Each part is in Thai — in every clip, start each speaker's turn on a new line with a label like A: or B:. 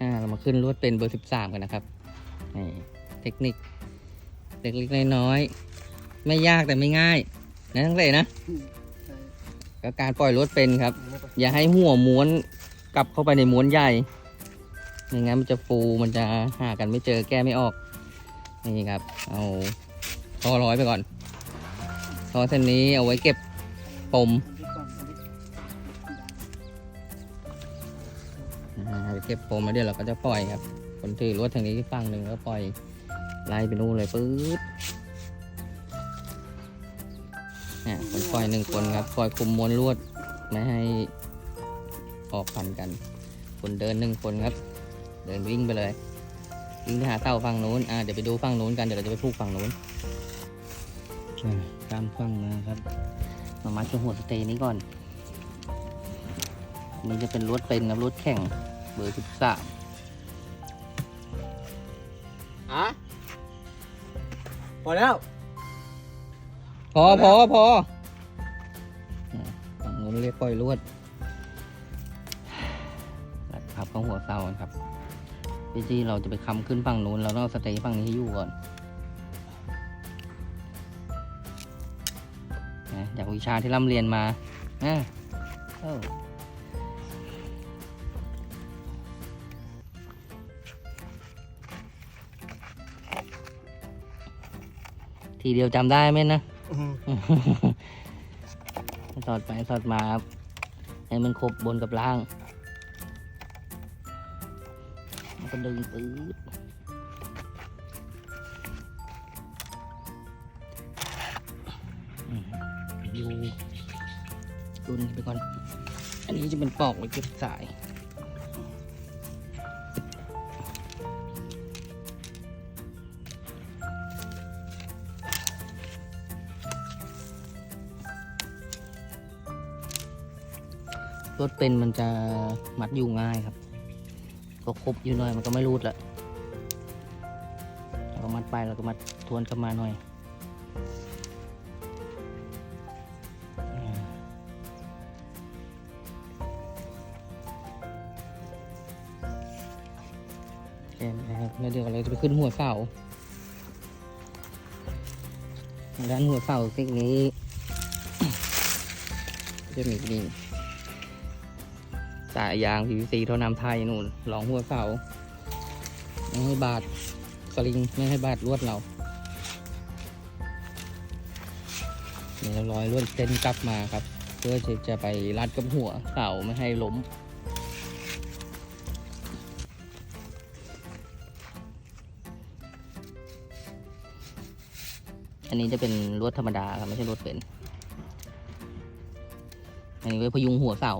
A: อ่าเรามาขึ้นลวดเป็นเบอร์สิบสามกันนะครับนี่เทคนิคเล็กๆน้อยๆไม่ยากแต่ไม่ง่ายนะทั้งเลยนะ
B: ใช่
A: ก็การปล่อยลวดเป็นครับ
B: ไม่ปะ
A: อย่าให้หัวม้วนกลับเข้าไปในม้วนใหญ่ไม่งั้นมันจะฟูมันจะหากันไม่เจอแก้ไม่ออกนี่ครับ เอาท่อร้อยไปก่อนท่อเส้นนี้เอาไว้เก็บปม เอาไปเก็บปมแล้วเดี๋ยวเราก็จะปล่อยครับ คนถือรถทางนี้ฝั่งหนึ่งก็ปล่อยไล่ไปนู่นเลยปื๊ดอ่าคนปล่อยหนึ่งคนครับปล่อยคุมม้วนลวดไม่ให้ออกพันกัน คนเดินหนึ่งคนครับ เดินวิ่งไปเลยวิ่งไปหาเต่าฝั่งนู้นอ่าเดี๋ยวไปดูฝั่งนู้นกันเดี๋ยวเราจะไปพูกฝั่งนู้นอ่าข้ามฝั่งมาครับมามัดที่หัวสเตย์นี้ก่อนนี่จะเป็นรถเป็นครับรถแข่ง เบอร์สิบสาม
B: อะพอแล้ว
A: พอพอพออ่าฝั่งนู้นเรียกปล่อยลวดรัดพับเข้าหัวเสากันครับที่ที่เราจะไปค้ำขึ้นฝั่งนู้น เราต้องเอาสเตย์ฝั่งนี้ให้อยู่ก่อนนะจากวิชาที่ร่ำเรียนมาอ่าเอ้า ทีเดียวจำได้ไหมนะสอดไปสอดมาครับให้มันครบบนกับล่างแล้วก็ดึงปื๊ดอืมอยู่ดุนไปก่อน อันนี้จะเป็นปอกไว้เก็บสาย รถเป็นมันจะมัดอยู่ง่ายครับ ก็ครบอยู่หน่อยมันก็ไม่รูดละเรามัดไปเราก็มัดทวนกลับมาหน่อยอ่าแค่นี้นะครับแล้วเดี๋ยวเราจะไปขึ้นหัวเสาด้านหัวเสาซิกนี้ จะมีนี่ สายยาง PVC เท่าน้ำไทยนู่นรองหัวเสาไม่ให้บาดสลิงไม่ให้บาดลวดเราเนี่ยเราร้อยลวดเส้นกลับมาครับ เพื่อจะไปรัดกับหัวเสาไม่ให้ล้มอันนี้จะเป็นลวดธรรมดาครับไม่ใช่ลวดเป็น อันนี้ไว้พยุงหัวเสา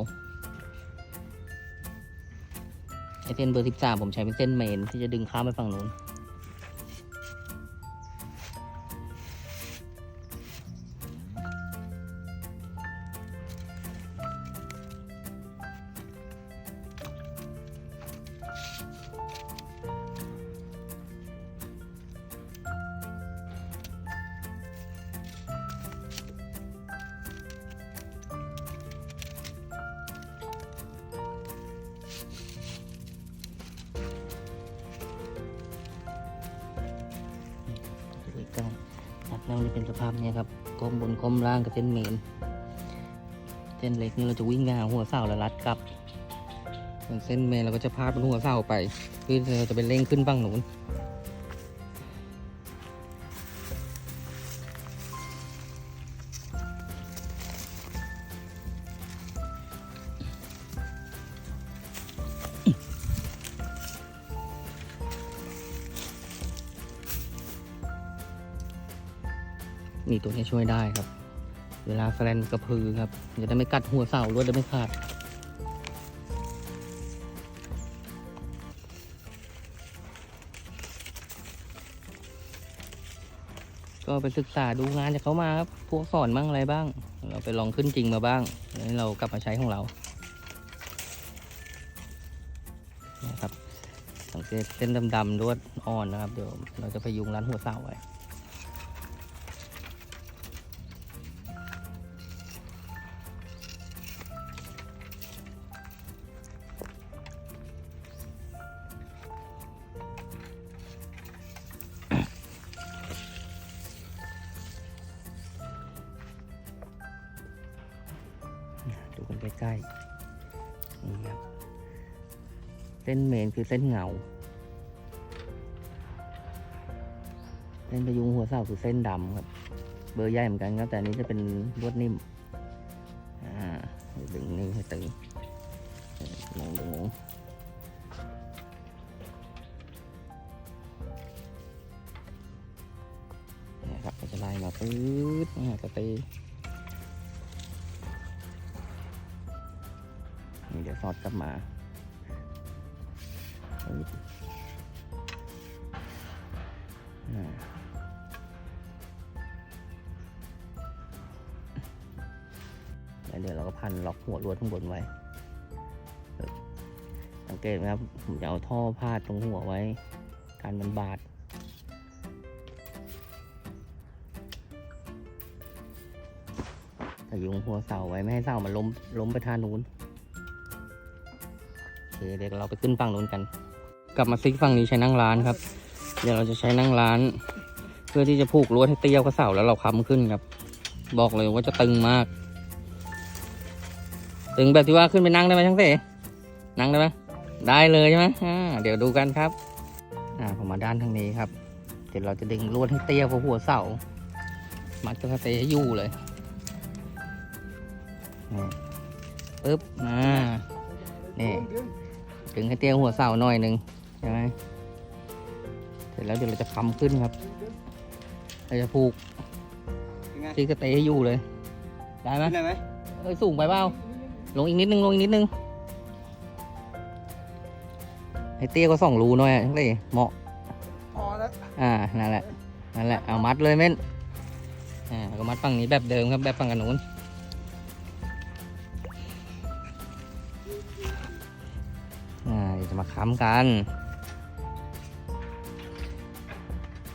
A: เส้นเบอร์สิบสามผมใช้เป็นเส้นเมนที่จะดึงข้ามไปฝั่งนู้น แล้วจะเป็นสภาพนี้ครับก้มบนก้มล่างกับเส้นเมนเส้นเล็กนี่เราจะวิ่งไปหาหัวเสาแล้วรัดกลับส่วนเส้นเมนเราก็จะพาดบนหัวเสาไปเพื่อเราจะไปเร่งขึ้นบ้างหนุน นี่ตัวนี้ช่วยได้ครับ เวลาแฟลนกระพือครับ จะได้ไม่กัดหัวเสาลวดได้ไม่ขาดก็ไปศึกษาดูงานจากเขามาครับ พวกสอนบ้างอะไรบ้าง เราไปลองขึ้นจริงมาบ้างแล้วเรากลับมาใช้ของเรา นะครับ สังเกตเส้นดำๆลวดอ่อนนะครับ เดี๋ยวเราจะพยุงรันหัวเสาไว้ นี่ครับ เส้นเมนคือเส้นเงา เส้นประยุงหัวเสาคือเส้นดำครับ เบอร์ใหญ่เหมือนกันครับ แต่อันนี้จะเป็นลวดนิ่ม อ่าให้ดึงนี่ให้ตึงลงดึงนี่ครับก็จะไล่มาปื๊ดนี่ยก็ตี สอดกลับมาแล้วเดี๋ยวเราก็พันล็อกหัวลวดข้างบนไว้ สังเกตไหมครับ ผมจะเอาท่อพาดตรงหัวไว้ การมันบาดพยุงหัวเสาไว้ ไม่ให้เสามันล้มล้มไปทางนู้น เคเดี๋ยวเราไปขึ้นฝั่งนู้นกัน กลับมาซิกฝั่งนี้ใช้นั่งร้านครับ เดี๋ยวเราจะใช้นั่งร้าน เพื่อที่จะผูกลวดให้เตี้ยวกับเสาแล้วเราค้ำขึ้นครับ บอกเลยว่าจะตึงมาก ตึงแบบที่ว่าขึ้นไปนั่งได้ไหมช่างเสนั่งได้ไหมได้เลยใช่ไหมอ่าเดี๋ยวดูกันครับอ่าผมมาด้านทางนี้ครับ เดี๋ยวเราจะดึงลวดให้เตี้ยกว่าหัวเสา มัดกับสเตย์ให้อยู่เลยนี่ปึ๊บอ่านี่ ดึงให้เตี้ยกว่าหัวเสาหน่อยหนึ่งใช่ไหมเสร็จแล้วเดี๋ยวเราจะค้ำขึ้นครับ เราจะผูก
B: ยังไง
A: ที่สเตย์ให้อยู่เลย ได้ไหม
B: ได้ไหม
A: เอ้ยสูงไปเปล่าลงอีกนิดนึงลงอีกนิดนึง ให้เตี้ยก็สองรูหน่อยอะทั้งเลยเหมาะ
B: พอแล้ว
A: อ่านั่นแหละนั่นแหละเอามัดเลยเม่นอ่าแล้วก็มัดฝั่งนี้แบบเดิมครับแบบฝั่งกันนู้น มาค้ำกัน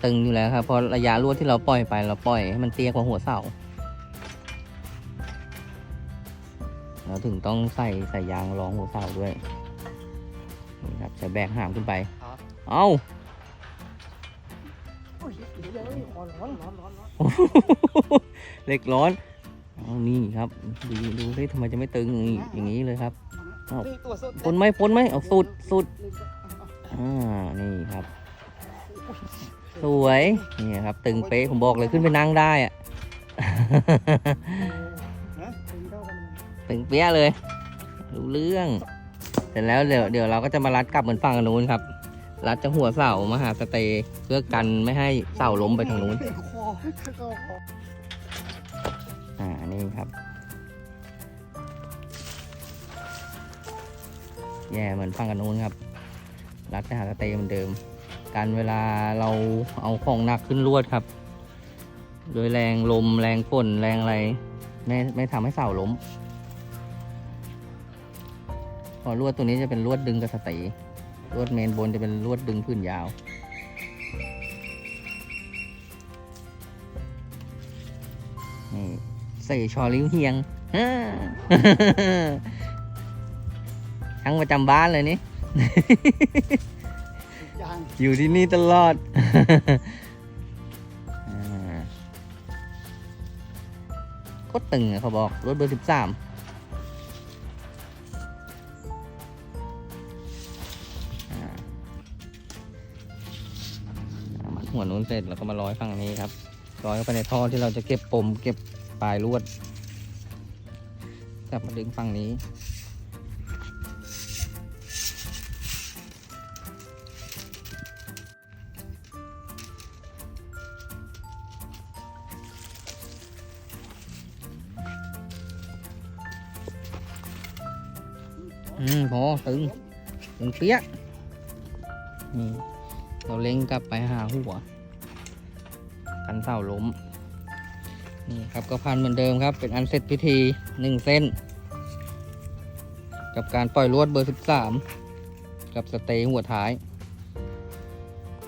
A: ตึงอยู่แล้วครับเพอระยะลวดที่เราปล่อยไปเราปล่อยให้มันเตี้ยกว่าหัวเสา เราถึงต้องใส่ใส่ยางรองหัวเสาด้วยนี่ครับจะแบกหามขึ้นไป เอา
B: เห
A: ล็กร้อนเอานี่ครับ ดูดูสิทำไมจะไม่ตึงอย่างนี้เลยครับ อ้าว
B: นี่ตัวสุด
A: พ้นไหมพ้นไหมเอาสุดสุดอ่านี่ครับ สวยนี่ครับ ตึงเป๊ะผมบอกเลยขึ้นไปนั่งได้อะ
B: ฮะถึงเท่ากัน
A: ตึงเปี้ยเลย รู้เรื่อง เสร็จแล้วเดี๋ยวเดี๋ยวเราก็จะมารัดกลับเหมือนฝั่งอนนู้นครับ รัดจากหัวเสามาหาสเตย์เพื่อกันไม่ให้เสาล้มไปทางนู้น
B: เป็นคอเข้าคอ
A: อ่านี่ครับ แย่เหมือนฝั่งกันนู้นครับ รัดไปหาสเตย์เหมือนเดิม การเวลาเราเอาของหนักขึ้นลวดครับ โดยแรงลมแรงฝนแรงอะไร ไม่ไม่ทำให้เสาล้มพอลวดตัวนี้จะเป็นลวดดึงกับสตย์ลวดเมนบนจะเป็นลวดดึงพื้นยาวนี่ใส่ชอลิ้วเฮียงฮ่า ทั้งประจำบ้านเลยนี่ อยู่ที่นี่ตลอดอ่าโคตรตึงอะเขาบอก รถเบอร์สิบสามมันหัวนู้นเสร็จแล้วก็มาร้อยฝั่งนี้ครับ ร้อยเข้าไปในท่อที่เราจะเก็บปมเก็บปลายลวด กลับมาดึงฝั่งนี้ ตึงตึงเปี้ยนี่เราเล็งกลับไปหาหัว กันเสาล้ม นี่ครับก็พันเหมือนเดิมครับ เป็นอันเสร็จพิธีหนึ่งเส้น กับการปล่อยลวดเบอร์ 13 กับสเตย์หัวท้าย